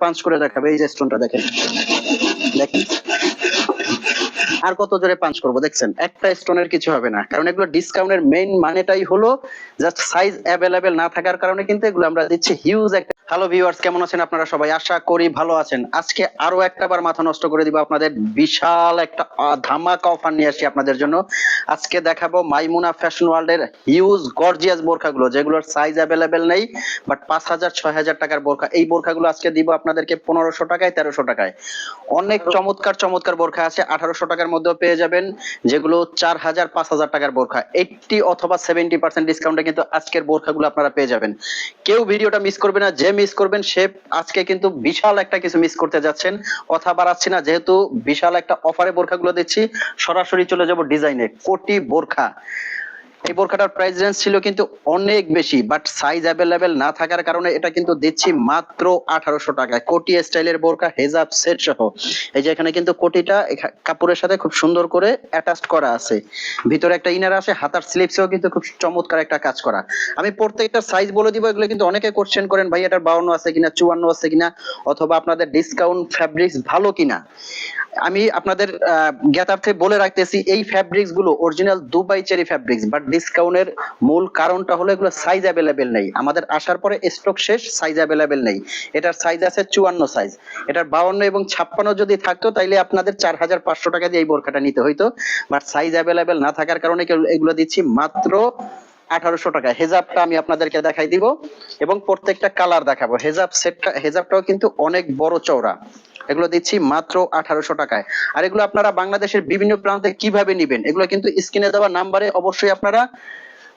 Punch করে দেখাবে এই যে স্টোনটা দেখেন। দেখেন। আর কত জোরে পাঞ্চ করব দেখছেন? একটা স্টোনের কিছু হবে না। কারণ এগুলো ডিসকাউন্টের মেইন মানেটাই হলো জাস্ট সাইজ অ্যাভেলেবেল না থাকার কারণে কিন্তু এগুলো আমরা দিচ্ছি হিউজ একটা হ্যালো ভিউয়ার্স কেমন আছেন আপনারা সবাই? আশা করি ভালো আছেন। আজকে আরও একটা বার মাথা নষ্ট করে দিব আপনাদের। বিশাল একটা ধামাকা অফার নিয়ে আসি আপনাদের জন্য। আজকে দেখাবো মাইমুনা ফ্যাশন ওয়ার্ল্ডের হিউজ গর্জিয়াস বোরখাগুলো যেগুলোর সাইজ অ্যাভেলেবেল নেই বাট পাঁচ হাজার ছয় হাজার টাকার বোরখা। এই বোরখাগুলো আজকে দিব আপনাদেরকে পনেরোশো টাকায় তেরোশো টাকায়। অনেক চমৎকার চমৎকার বোরখা আছে। আঠারোশো টাকার মধ্যেও পেয়ে যাবেন, যেগুলো চার হাজার, পাঁচ হাজার টাকার বোরখা। এইটটি অথবা সেভেন্টি পার্সেন্ট ডিসকাউন্টে কিন্তু আজকের বোরখাগুলো আপনারা পেয়ে যাবেন। কেউ ভিডিওটা মিস করবে না, যে মিস করবেন সে আজকে কিন্তু বিশাল একটা কিছু মিস করতে যাচ্ছেন। কথা বাড়াচ্ছি না, যেহেতু বিশাল একটা অফারে বোরখাগুলো দিচ্ছি, সরাসরি চলে যাব ডিজাইনে কোটি বোরখা। এই বোরখাটার প্রাইস রেঞ্জ ছিল কিন্তু অনেক বেশি বাট সাইজ অ্যাভেলেবেল না থাকার কারণে এটা কিন্তু দিচ্ছি মাত্র আঠারোশো টাকায়। কোটি স্টাইলের বোরখা, হেজাব সেট সহ। এই যে এখানে কিন্তু কোটিটা কাপড়ের সাথে খুব সুন্দর করে অ্যাটাচ করা আছে। ভিতরে একটা ইনার আছে, হাতার স্লিপসেও কিন্তু খুব চমৎকার একটা কাজ করা। আমি প্রত্যেকটা সাইজ বলে দিব, এগুলো কিন্তু অনেকে কোশ্চেন করেন, ভাই, এটার বাউন্ন আছে কিনা, চুয়ান্ন আছে কিনা, অথবা আপনাদের ডিসকাউন্ট ফ্যাব্রিক্স ভালো কিনা। আমি আপনাদের জ্ঞাতার্থে বলে রাখতেছি, এই ফ্যাব্রিক্সগুলো original Dubai cherry fabrics but ডিসকাউন্টের মূল কারণটা হলো এগুলো সাইজ অ্যাভেলেবেল নেই। আমাদের আসার পরে স্টক শেষ সাইজ অ্যাভেলেবেল নেই। এটার সাইজ আছে চুয়ান্ন সাইজ এটার বাউন্ন এবং ছাপ্পান্ন যদি থাকতো, তাইলে আপনাদের চার হাজার পাঁচশো টাকা দিয়ে এই বোরখাটা নিতে হইতো। বাট সাইজ অ্যাভেলেবেল না থাকার কারণে এগুলো দিচ্ছি মাত্র আঠারোশো টাকা। হেজাবটা আমি আপনাদেরকে দেখাই দিব এবং প্রত্যেকটা কালার দেখাবো। হেজাব সেটটা হেজাবটাও কিন্তু অনেক বড় চওড়া। এগুলো দিচ্ছি মাত্র আঠারোশো টাকায়। আর এগুলো আপনারা বাংলাদেশের বিভিন্ন প্রান্তে কীভাবে নিবেন? এগুলো কিন্তু স্ক্রিনে দেওয়া নাম্বারে অবশ্যই আপনারা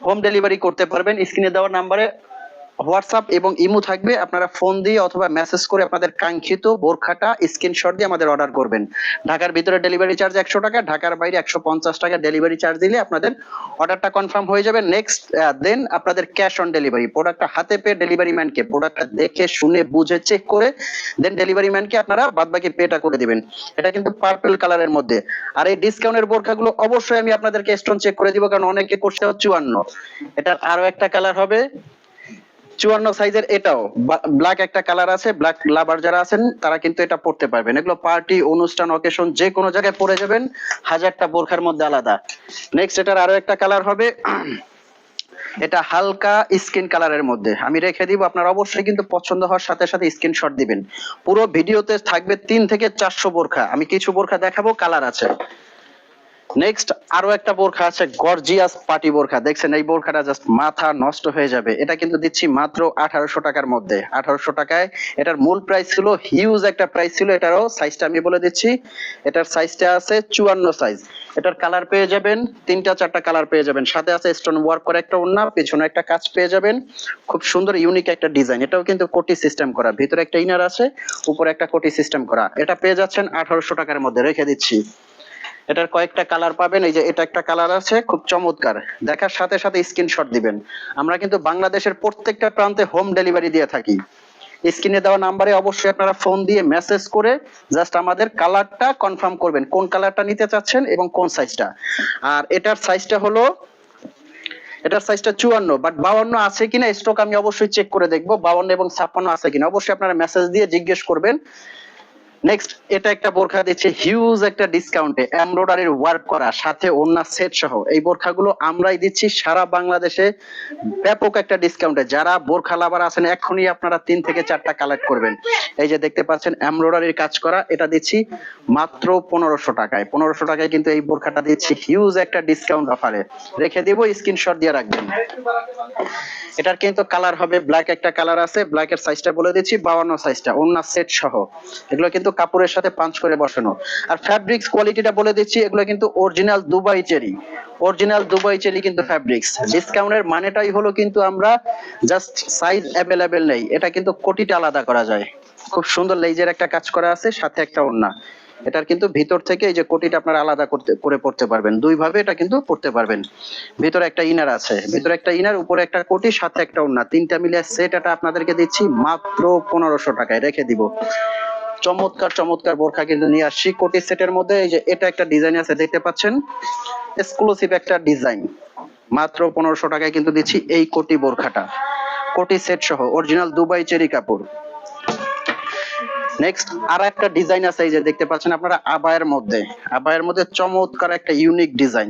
হোম ডেলিভারি করতে পারবেন। স্ক্রিনে দেওয়া নাম্বারে হোয়াটসঅ্যাপ এবং ইমো থাকবে। আপনারা ফোন দিয়ে অথবা মেসেজ করে আপনাদের কাঙ্ক্ষিত বোরখাটা স্ক্রিনশট দিয়ে আমাদের অর্ডার করবেন। ঢাকার ভিতরে ডেলিভারি চার্জ একশো টাকা, ঢাকার বাইরে একশো পঞ্চাশ টাকা ডেলিভারি চার্জ দিলে আপনাদের অর্ডারটা কনফার্ম হয়ে যাবে। নেক্সট দেন আপনাদের ক্যাশ অন ডেলিভারি প্রোডাক্টটা হাতে পেয়ে ডেলিভারি ম্যানকে প্রোডাক্টটা দেখে, শুনে, বুঝে চেক করে দেন ডেলিভারি ম্যানকে আপনারা বাদ বাকি পেটা করে দিবেন। এটা কিন্তু পার্পল কালারের মধ্যে। আর এই ডিসকাউন্টের বোরখাগুলো অবশ্যই আমি আপনাদেরকে স্টোন চেক করে দিব, কারণ অনেকে করছে চুয়ান্ন। এটার আরও একটা কালার হবে। চুয়ান্ন সাইজের এটাও। ব্ল্যাক একটা কালার আছে ব্ল্যাক লাভার যারা আছেন, তারা কিন্তু এটা পড়তে পারবেন। এগুলো পার্টি অনুষ্ঠান অকেশন যে কোনো জায়গায় পরে যাবেন, হাজারটা বোরখার মধ্যে আলাদা। নেক্সট এটার আরও একটা কালার হবে। এটা হালকা স্কিন কালারের মধ্যে। আমি রেখে দিব, আপনারা অবশ্যই কিন্তু পছন্দ হওয়ার সাথে সাথে স্ক্রিনশট দিবেন। পুরো ভিডিওতে থাকবে তিন থেকে চারশো বোরখা। আমি কিছু বোরখা দেখাবো কালার আছে। নেক্সট আরও একটা বোরখা আছে গর্জিয়াস পার্টি বোরখা। দেখছেন, এই বোরখাটা জাস্ট মাথা নষ্ট হয়ে যাবে। এটা কিন্তু দিচ্ছি মাত্র আঠারোশো টাকার মধ্যে। আঠারোশো টাকায় এটার মূল প্রাইস ছিল হিউজ একটা প্রাইস ছিল, এটারও সাইজটা আমি বলে দিচ্ছি। এটার সাইজটা আছে চুয়ান্ন সাইজ এটার কালার পেয়ে যাবেন, তিনটা চারটা কালার পেয়ে যাবেন। সাথে আছে স্টোন ওয়ার্ক করে একটা ওন্না পেছনে একটা কাজ পেয়ে যাবেন। খুব সুন্দর ইউনিক একটা ডিজাইন এটাও কিন্তু কোটি সিস্টেম করা। ভিতরে একটা ইনার আছে, উপরে একটা কোটি সিস্টেম করা। এটা পেয়ে যাচ্ছেন আঠারোশো টাকার মধ্যে। রেখে দিচ্ছি। এটার কয়েকটা কালার পাবেন, এই যে এটা একটা কালার আছে, খুব চমৎকার। দেখার সাথে সাথে স্ক্রিনশট দিবেন। আমরা কিন্তু বাংলাদেশের প্রত্যেকটা প্রান্তে হোম ডেলিভারি দিয়ে থাকি। স্ক্রিনে দেওয়া নাম্বারে অবশ্যই আপনারা ফোন দিয়ে মেসেজ করে জাস্ট আমাদের কালারটা কনফার্ম করবেন, কোন কালারটা নিতে চাচ্ছেন এবং কোন সাইজটা আর এটার সাইজটা হলো, এটার সাইজটা চুয়ান্ন বাট বাউন্ন আছে কিনা স্টক আমি অবশ্যই চেক করে দেখব, বাউন্ন এবং ছাপ্পান্ন আছে কিনা। অবশ্যই আপনারা মেসেজ দিয়ে জিজ্ঞেস করবেন। নেক্সট এটা একটা বোরখা দিচ্ছে হিউজ একটা ডিসকাউন্টে এমব্রয়ডারির ওয়ার্ক করা, সাথে ওন্না সেট সহ। এই বোরখাগুলো আমরাই দিচ্ছি সারা বাংলাদেশে ব্যাপক একটা ডিসকাউন্টে যারা বোরখা লাভার আছেন, এখনই আপনারা তিন থেকে চারটা কালেক্ট করবেন। এই যে দেখতে পাচ্ছেন এমব্রয়ডারির কাজ করা, এটা দিচ্ছি মাত্র পনেরোশো টাকায়। পনেরোশো টাকায় কিন্তু এই বোরখাটা দিচ্ছি হিউজ একটা ডিসকাউন্ট অফারে রেখে দিব স্ক্রিনশট দিয়ে রাখবেন। এটার কিন্তু কালার হবে ব্ল্যাক একটা কালার আছে ব্ল্যাক এর সাইজটা বলে দিচ্ছি, বাউন্ন সাইজটা অন্য সেট সহ। এগুলো কিন্তু কাপড়ের সাথে পাঞ্চ করে বসানো। আর ফ্যাব্রিক্স কোয়ালিটিটা বলে দিচ্ছি, এগুলো কিন্তু original Dubai cherry original Dubai cherry কিন্তু ফ্যাব্রিক্স ডিসকাউন্টের মানেটাই হলো কিন্তু আমরা জাস্ট সাইজ অ্যাভেলেবেল নেই। এটা কিন্তু কোটিটা আলাদা করা যায়। খুব সুন্দর লেজের একটা কাজ করা আছে, সাথে একটা ওন্না এটার কিন্তু ভিতর থেকে এই যে কোটিটা আপনারা আলাদা করতে, করে পড়তে পারবেন। দুই ভাবে এটা কিন্তু পড়তে পারবেন। ভিতরে একটা ইনার আছে। ভিতরে একটা ইনার উপরে একটা কোটি, সাথে একটা ওন্না তিনটা মিলে সেট এটা আপনাদেরকে দিচ্ছি মাত্র পনেরোশো টাকায়। রেখে দিব। চমৎকার চমৎকার বোরখা কিন্তু নিয়ে আসছি। কোটি সেটের মধ্যে এই যে এটা একটা ডিজাইন আছে, দেখতে পাচ্ছেন? এক্সক্লুসিভ একটা ডিজাইন মাত্র পনেরোশো টাকায় কিন্তু দিচ্ছি এই কোটি বোরখাটা। কোটি সেট সহ অরিজিনাল দুবাই চেরি কাপড়। নেক্সট আর একটা ডিজাইন আছে, এই যে দেখতে পাচ্ছেন আপনারা আবায়ের মধ্যে। আবায়ের মধ্যে চমৎকার একটা ইউনিক ডিজাইন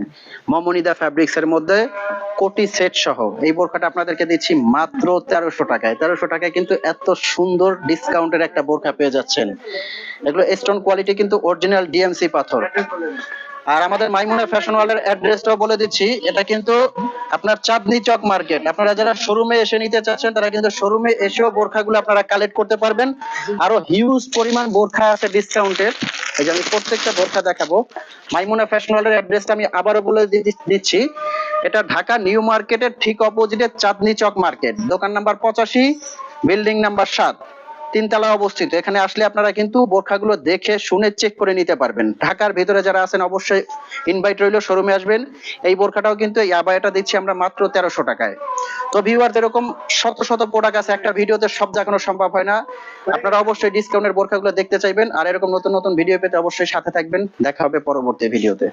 মমনিদা ফ্যাব্রিক্স এর মধ্যে কোটি সেট সহ। এই বোরখাটা আপনাদেরকে দিচ্ছি মাত্র তেরোশো টাকায়। তেরোশো টাকায় কিন্তু এত সুন্দর ডিসকাউন্টের একটা বোরখা পেয়ে যাচ্ছেন। এগুলো স্টোন কোয়ালিটি কিন্তু অরিজিনাল ডিএমসি পাথর। আর আমাদের মাইমুনা ফ্যাশন ওয়ার্ল্ডের অ্যাড্রেসটাও বলে দিচ্ছি, এটা কিন্তু আপনার চাঁদনি চক মার্কেট। আপনারা যারা শোরুমে এসে নিতে চাচ্ছেন, তারা কিন্তু শোরুমে এসেও বোরখাগুলো আপনারা কালেক্ট করতে পারবেন। আরও হিউজ পরিমাণ বোরখা আছে ডিসকাউন্টের এই যে আমি প্রত্যেকটা বোরখা দেখাবো। মাইমুনা ফ্যাশন ওয়ার্ল্ডের অ্যাড্রেসটা আমি আবারও বলে দিচ্ছি। এটা ঢাকা নিউ মার্কেটের ঠিক অপোজিটে চাঁদনি চক মার্কেট। দোকান নাম্বার পঁচাশি বিল্ডিং নাম্বার সাত। তিনতলা অবস্থিত। এখানে আসলে আপনারা কিন্তু বোরখাগুলো দেখে শুনে চেক করে নিতে পারবেন। ঢাকার ভিতরে যারা আছেন অবশ্যই ইনভাইট রইল শোরুমে আসবেন। এই বোরখাটাও কিন্তু এই আবায়াটা দিচ্ছি আমরা মাত্র তেরোশো টাকায়। তো ভিউয়ার এরকম শত শত প্রোডাক্ট আছে, একটা ভিডিওতে সব দেখানো সম্ভব হয় না। আপনারা অবশ্যই ডিসকাউন্টের বোরখাগুলো দেখতে চাইবেন। আর এরকম নতুন নতুন ভিডিও পেতে অবশ্যই সাথে থাকবেন। দেখা হবে পরবর্তী ভিডিওতে